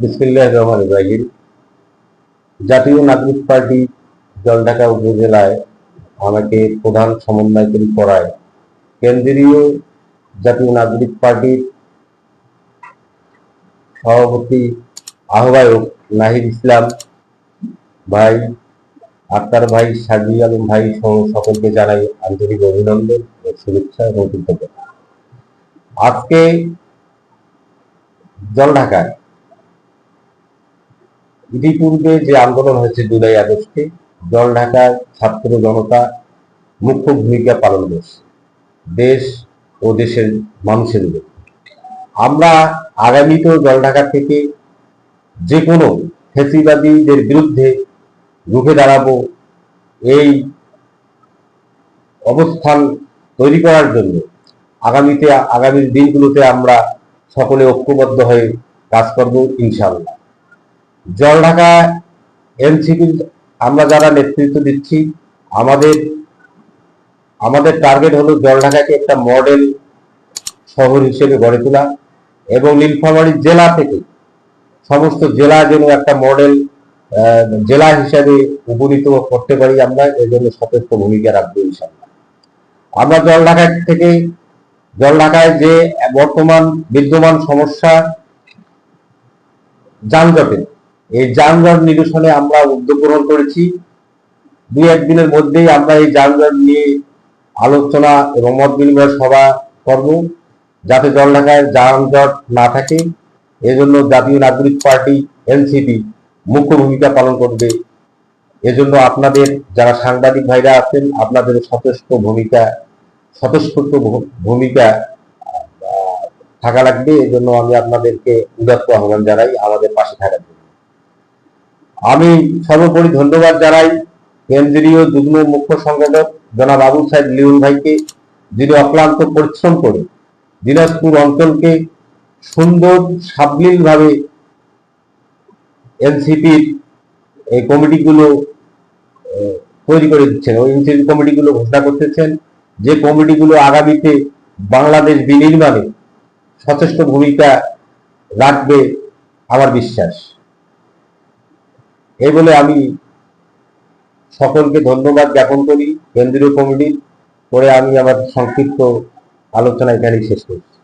বিসমিল্লাহ রহমান ইব্রাহিম জাতীয় নাগরিক পার্টি জলঢাকা উপজেলায় আমাকে প্রধান সমন্বয়কারী করায়। কেন্দ্রীয় জাতীয় নাগরিক পার্টির সভাপতি আহ্বায়ক নাহিদ ইসলাম, ভাই আক্তার ভাই সাজি আলম ভাই সহ সকলকে জানাই আন্তরিক অভিনন্দন ও শুভেচ্ছা এবং কৃতজ্ঞতা। আজকে জলঢাকায় ইতিপূর্বে যে আন্দোলন হয়েছে জুলাই আগস্টে জলঢাকার ছাত্র জনতা মুখ্য ভূমিকা পালন করছে, দেশ ও দেশের মানুষের উপর। আমরা আগামীতেও জলঢাকা থেকে যে কোনো ফেসিবাদীদের বিরুদ্ধে রুখে দাঁড়াবো, এই অবস্থান তৈরি করার জন্য আগামীতে আগামী দিনগুলোতে আমরা সকলে ঐক্যবদ্ধ হয়ে কাজ করব, ইনশাআল্লাহ। জলঢাকা এনসিপি, আমরা যারা নেতৃত্ব দিচ্ছি, আমাদের আমাদের টার্গেট হলো জল ঢাকাকে একটা মডেল শহর হিসেবে গড়ে তোলা এবং নীলফামারী জেলা থেকে সমস্ত জেলা যেন একটা মডেল জেলা হিসাবে উপনীত করতে পারি আমরা, এর জন্য সতর্ক ভূমিকা রাখব আমরা জলঢাকা থেকে জলঢাকায় যে বর্তমান বিদ্যমান সমস্যা যানজটের এই যানজট নিরসনে আমরা উদ্যোগ গ্রহণ করেছি। দুই একদিনের মধ্যেই আমরা এই যানজট নিয়ে আলোচনা এবং মত বিনিময় সভা করব, যাতে জলঢাকায় যানজট না থাকে। এজন্য জাতীয় নাগরিক পার্টি, এনসিপি মুখ্য ভূমিকা পালন করবে। এজন্য আপনাদের যারা সাংবাদিক ভাইরা আছেন, আপনাদের সচেষ্ট ভূমিকা স্বতঃস্ফূর্ত ভূমিকা থাকা লাগবে। এজন্য আমি আপনাদেরকে উদাত্ত আহ্বান জানাই। আমাদের পাশে থাকার জন্য। আমি সর্বোপরি ধন্যবাদ জানাই কেন্দ্রীয় যুগ্ম মুখ্য সংগঠক জনাব আবু সাহেব লিউন ভাইকে, যিনি অক্লান্ত পরিশ্রম করে দিনাজপুর অঞ্চলকে সুন্দর সাবলীল ভাবে এনসিপির এই কমিটিগুলো তৈরি করে দিচ্ছেন ওই এনসিপি কমিটিগুলো ঘোষণা করতেছেন যে কমিটিগুলো আগামীতে বাংলাদেশ বিনির্মাণে সচেষ্ট ভূমিকা রাখবে আমার বিশ্বাস। এই বলে আমি সকলকে ধন্যবাদ জ্ঞাপন করি, কেন্দ্রীয় কমিটির পরে আমি আমার সংক্ষিপ্ত আলোচনা এখানেই শেষ করছি।